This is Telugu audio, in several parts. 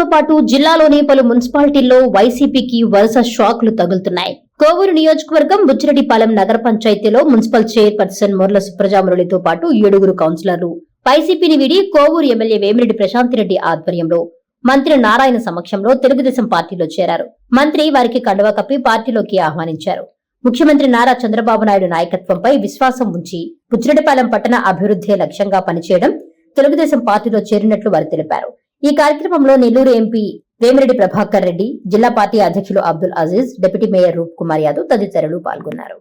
నెల్లూరు పాటు జిల్లాలోని పలు మున్సిపాలిటీల్లో వైసీపీకి వరుస షాక్లు తగులుతున్నాయి. కోవూరు నియోజకవర్గం బుచ్చిరెడ్డిపాలెం నగర పంచాయతీలో మున్సిపల్ చైర్పర్సన్ మొర్ల సుప్రజామురళితో పాటు ఏడుగురు కౌన్సిలర్లు. వైసీపీని వీడి కోవూరు ఎమ్మెల్యే వేమిరెడ్డి ప్రశాంతిరెడ్డి ఆధ్వర్యంలో మంత్రి నారాయణ సమక్షంలో తెలుగుదేశం పార్టీలో చేరారు. మంత్రి వారికి కండువా కప్పి పార్టీలోకి ఆహ్వానించారు. ముఖ్యమంత్రి నారా చంద్రబాబు నాయుడు నాయకత్వంపై విశ్వాసం ఉంచి బుచ్చిరెడ్డిపాలెం పట్టణ అభివృద్ధి లక్ష్యంగా పనిచేయడం తెలుగుదేశం పార్టీలో చేరినట్లు వారు తెలిపారు. ఈ కార్యక్రమంలో నెల్లూరు ఎంపీ వేమిరెడ్డి ప్రభాకర్ రెడ్డి జిల్లా పార్టీ అధ్యక్షులు అబ్దుల్ అజీజ్ డిప్యూటీ మేయర్ రూప్ కుమార్ యాదవ్ తదితరులు పాల్గొన్నారు.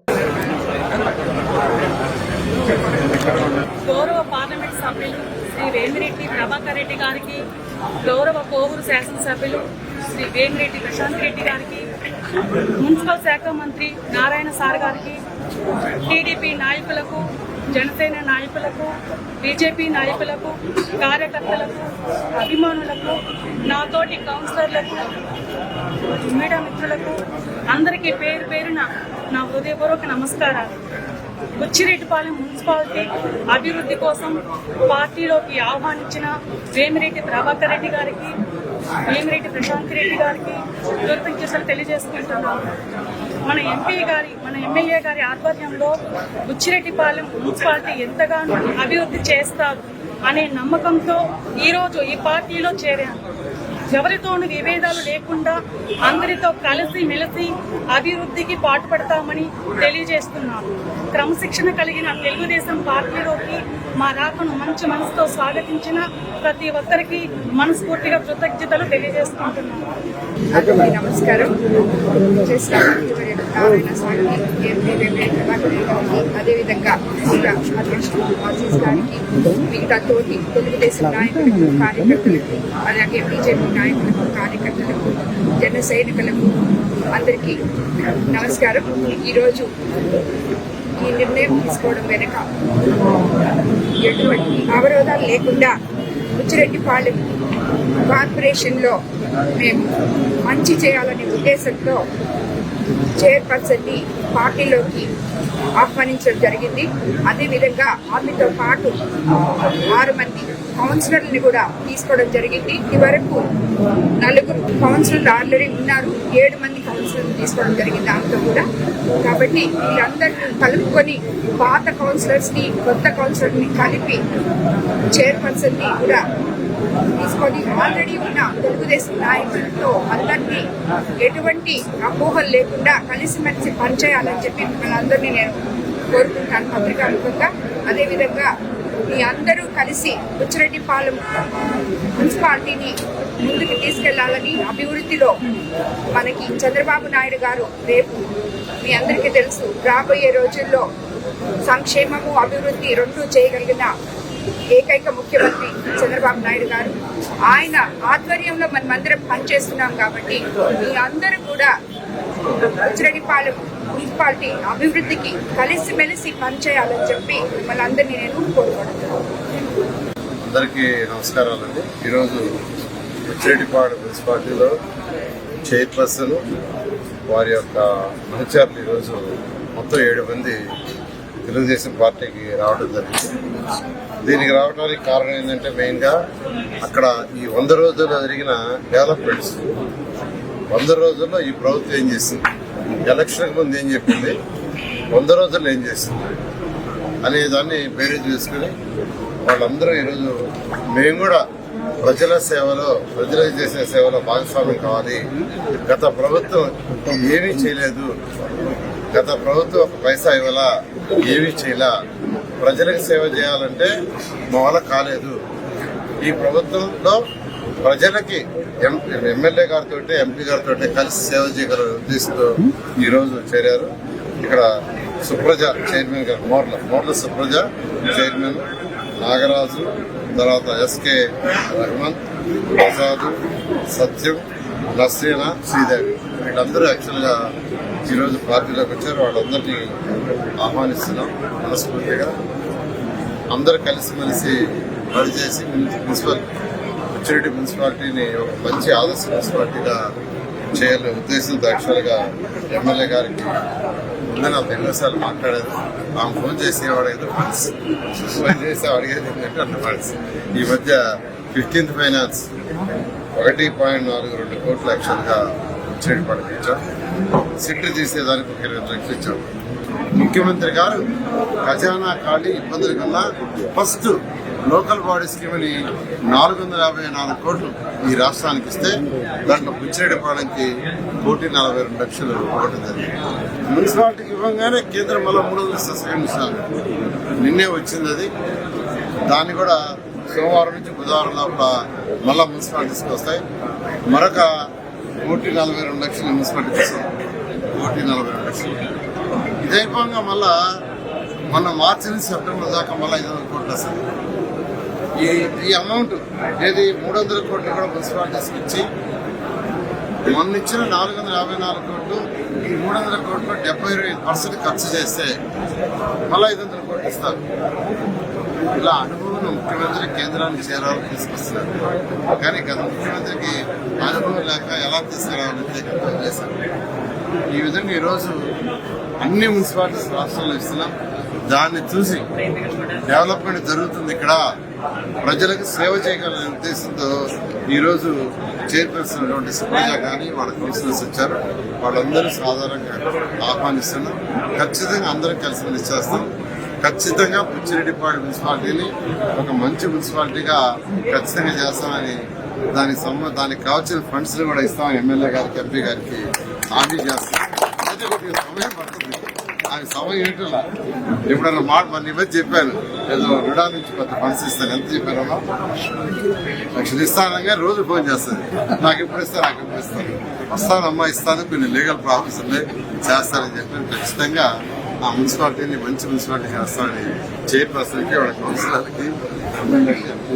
గౌరవ పార్లమెంట్ సభ్యులు శ్రీ వేమిరెడ్డి ప్రభాకర్ రెడ్డి గారికి గౌరవ కోవూరు శాసనసభ్యులు శ్రీ వేమిరెడ్డి ప్రశాంత్ రెడ్డి గారికి మున్సిపల్ శాఖ మంత్రి నారాయణ సార్ గారికి టీడీపీ నాయకులకు జనసేన నాయకులకు బీజేపీ నాయకులకు కార్యకర్తలకు అభిమానులకు నాతోటి కౌన్సిలర్లకు మీడియా మిత్రులకు అందరికీ పేరు పేరున నా హృదయపూర్వక నమస్కారాలు. బుచ్చిరెడ్డిపాలెం మున్సిపాలిటీ అభివృద్ధి కోసం పార్టీలోకి ఆహ్వానించిన వేమిరెడ్డి ప్రభాకర్ రెడ్డి గారికి వేమిరెడ్డి ప్రశాంత్ రెడ్డి గారికి కృతజ్ఞతలు తెలియజేసుకుంటున్నాను. మన ఎంపీ గారి మన ఎమ్మెల్యే గారి ఆధ్వర్యంలో బుచ్చిరెడ్డిపాలెం మున్సిపాలిటీ ఎంతగానో అభివృద్ధి చేస్తారు అనే నమ్మకంతో ఈరోజు ఈ పార్టీలో చేరాను ఎవరితోనూ విభేదాలు లేకుండా అందరితో కలిసి మెలిసి అభివృద్ధికి పాటుపడతామని తెలియజేస్తున్నాను. క్రమశిక్షణ కలిగిన తెలుగుదేశం పార్టీలోకి మా రాకను మంచి మనసుతో స్వాగతించిన ప్రతి ఒక్కరికి మనస్ఫూర్తిగా కృతజ్ఞతలు తెలియజేసుకుంటున్నాను. నమస్కారం. అదేవిధంగా అధ్యక్షుడు మిగతా తోటి తెలుగుదేశం నాయకులకు కార్యకర్తలకు అలాగే బీజేపీ నాయకులకు కార్యకర్తలకు జన సైనికులకు అందరికీ నమస్కారం. ఈరోజు ఈ నిర్ణయం తీసుకోవడం వెనుక ఎటువంటి అవరోధాలు లేకుండా బుచ్చిరెడ్డిపాలెం కార్పొరేషన్లో మేము మంచి చేయాలనే ఉద్దేశంతో చైర్పర్సన్ని పార్టీలోకి ఆహ్వానించడం జరిగింది. అదేవిధంగా ఆమెతో పాటు ఆరు మంది కౌన్సిలర్ని కూడా తీసుకోవడం జరిగింది. ఇవరకు నలుగురు కౌన్సిలర్లు ఆల్రెడీ ఉన్నారు. ఏడు మంది కౌన్సిలర్లు తీసుకోవడం జరిగింది ఆమెతో కూడా. కాబట్టి వీళ్ళందరినీ కలుపుకొని పాత కౌన్సిలర్స్ని కొత్త కౌన్సిలర్ని కలిపి చైర్పర్సన్ని కూడా తీసుకొని ఆల్రెడీ ఉన్న తెలుగుదేశం నాయకులతో అందరినీ ఎటువంటి అపోహలు లేకుండా కలిసిమెలిసి పనిచేయాలని చెప్పి మిమ్మల్ని అందరినీ నేను కోరుకుంటాను పత్రికాముఖంగా అదేవిధంగా మీ అందరూ కలిసి బుచ్చిరెడ్డిపాలెం మున్సిపాలిటీని ముందుకు తీసుకెళ్ళాలని అభివృద్ధిలో మనకి చంద్రబాబు నాయుడు గారు రేపు మీ అందరికీ తెలుసు రాబోయే రోజుల్లో సంక్షేమము అభివృద్ధి రెండూ చేయగలిగిన ఏకైక ముఖ్యమంత్రి చంద్రబాబు నాయుడు గారు. ఆయన ఆధ్వర్యంలో మనమందరం పనిచేస్తున్నాం కాబట్టి మీ అందరూ కూడా ఉచ్చిరెడ్డిపాలెం మున్సిపాలిటీ అభివృద్ధికి కలిసిమెలిసి పనిచేయాలని చెప్పి మిమ్మల్ని అందరినీ నేను కోరుకుంటున్నాను. అందరికీ నమస్కారాలండి. ఈరోజు ఉచ్చిరెడ్డిపాడు మున్సిపాలిటీలో చైర్పర్సన్ వారి యొక్క అనుచరులు ఈరోజు మొత్తం ఏడు మంది తెలుగుదేశం పార్టీకి రావడం జరిగింది. దీనికి రావడానికి కారణం ఏంటంటే మెయిన్గా అక్కడ ఈ వంద రోజుల్లో జరిగిన డెవలప్మెంట్స్. వంద రోజుల్లో ఈ ప్రభుత్వం ఏం చేసింది? ఎలక్షన్ ముందు ఏం చెప్పింది? వంద రోజుల్లో ఏం చేసింది? అనే దాన్ని బేరీజ్ చేసుకుని వాళ్ళందరూ ఈరోజు మేము కూడా ప్రజల సేవలో ప్రజలకు చేసే సేవలో భాగస్వామ్యం కావాలి. గత ప్రభుత్వం ఏమీ చేయలేదు. గత ప్రభుత్వం ఒక పైసా ఇవ్వాల? ఏమీ చేయలా? ప్రజలకు సేవ చేయాలంటే మా వల్ల కాలేదు. ఈ ప్రభుత్వంలో ప్రజలకి ఎం- ఎమ్మెల్యే గారితో ఎంపీ గారితో కలిసి సేవ చేయగల ఉద్దేశంతో ఈరోజు చేరారు. ఇక్కడ సుప్రజ చైర్మన్ గారు మోర్ల మోర్ల సుప్రజ చైర్మన్ నాగరాజు తర్వాత ఎస్కే రహమాన్ ప్రసాద్ సత్యం నస్రీన శ్రీదేవి. వీళ్ళందరూ యాక్చువల్గా ఈరోజు పార్టీలోకి వచ్చారు. వాళ్ళందరినీ ఆహ్వానిస్తున్నాం. మనస్ఫూర్తిగా. అందరూ కలిసిమెలిసి పనిచేసి మున్సిపల్ మెచ్యూరిటీ మున్సిపాలిటీని ఒక మంచి ఆదర్శ మున్సిపాలిటీగా చేయాలనే ఉద్దేశంతో యాక్చువల్గా ఎమ్మెల్యే గారికి ముందు నాకు ఎన్నోసార్లు మాట్లాడారు. ఆమె ఫోన్ చేసి వాడు ఫ్రెండ్స్ ఫండ్స్ ఫోన్ చేసి అడిగేది ఏంటంటే అన్న ఫండ్స్. ఈ మధ్య ఫిఫ్టీన్త్ ఫైనాన్స్ ఒకటి పాయింట్ నాలుగు రెండు కోట్ల లక్షలుగా చెడు పడిపించాం. సిట్టు తీసేదానికి ఒక ఇరవై లక్షలు ముఖ్యమంత్రి గారు ఖజానా ఖాళీ ఇబ్బందుల కన్నా ఫస్ట్ లోకల్ బాడీ స్కీమ్ అని నాలుగు వందల యాభై నాలుగు కోట్లు ఈ రాష్ట్రానికి ఇస్తే దాంట్లో బుచ్చిరెడ్డిపాలెంకి కోటి నలభై రెండు లక్షలు ఇవ్వడం జరిగింది. మున్సిపాలిటీకి ఇవ్వగానే కేంద్రం మళ్ళీ మూడు వందల సెకండ్ ఇస్తాను నిన్నే వచ్చింది అది. దాన్ని కూడా సోమవారం నుంచి బుధవారం లోపల మళ్ళా మున్సిపాలిటీస్కి వస్తాయి. మరొక కోటి నలభై రెండు లక్షలు మున్సిపాలిటీకి వస్తాయి కోటి నలభై రెండు లక్షలు. ఇదైపోగా మళ్ళా మొన్న మార్చి నుంచి సెప్టెంబర్ దాకా మళ్ళీ ఐదు వందల కోట్లు వస్తుంది ఈ ఈ అమౌంట్ ఏది మూడు వందల కోట్లు కూడా మున్సిపాలిటీస్కి ఇచ్చి మొన్న ఇచ్చిన నాలుగు వందల యాభై నాలుగు కోట్లు ఈ మూడు వందల కోట్లు డెబ్బై ఐదు పర్సెంట్ ఖర్చు చేస్తే మళ్ళీ ఐదు వందల కోట్లు ఇస్తారు. ఇలా అనుభవం ముఖ్యమంత్రి కేంద్రానికి చేరాలని తీసుకొస్తున్నారు. కానీ గత ముఖ్యమంత్రికి అనుభవం లేక ఎలా తీసుకురావాలని చేశారు. ఈ విధంగా ఈరోజు అన్ని మున్సిపాలిటీస్ రాష్ట్రంలో ఇస్తున్నాం. దాన్ని చూసి డెవలప్మెంట్ జరుగుతుంది ఇక్కడ. ప్రజలకు సేవ చేయగలనే ఉద్దేశంతో ఈరోజు చైర్పర్సన్ అటువంటి సుప్రజ కానీ వాళ్ళ కౌన్సిలర్స్ వచ్చారు. వాళ్ళందరూ సాధారణంగా ఆహ్వానిస్తున్నాం. ఖచ్చితంగా అందరం కలిసి నిశ్చేస్తాం ఖచ్చితంగా పుచ్చిరెడ్డిపాడు మున్సిపాలిటీని ఒక మంచి మున్సిపాలిటీగా ఖచ్చితంగా చేస్తామని దానికి సంబంధ దానికి కావాల్సిన ఫండ్స్ కూడా ఇస్తామని ఎమ్మెల్యే గారికి ఎంపీ గారికి హామీ చేస్తాం అయితే కొద్దిగా సమయం పడుతుంది. ఆయన సమయం ఏంటో ఎప్పుడన్నా మాట మన ఇవ్వని చెప్పాను ఏదో రుడా నుంచి కొత్త ఫండ్స్ ఇస్తాను. ఎంత చెప్పారమ్మా లక్షలు ఇస్తానంగా రోజు ఫోన్ చేస్తుంది. నాకు ఎప్పుడు ఇస్తాను నాకు ఎప్పుడు ఇస్తాను వస్తానమ్మా ఇస్తాను. కొన్ని లీగల్ ప్రాబ్లమ్స్ ఉన్నాయి. చేస్తానని చెప్పి ఖచ్చితంగా ఆ మున్సిపాలిటీని మంచి మున్సిపాలిటీ చేస్తానని చైర్పర్సన్కి వాళ్ళ కౌన్సిలర్కి ఎమ్మెల్యేకి ఎంపీ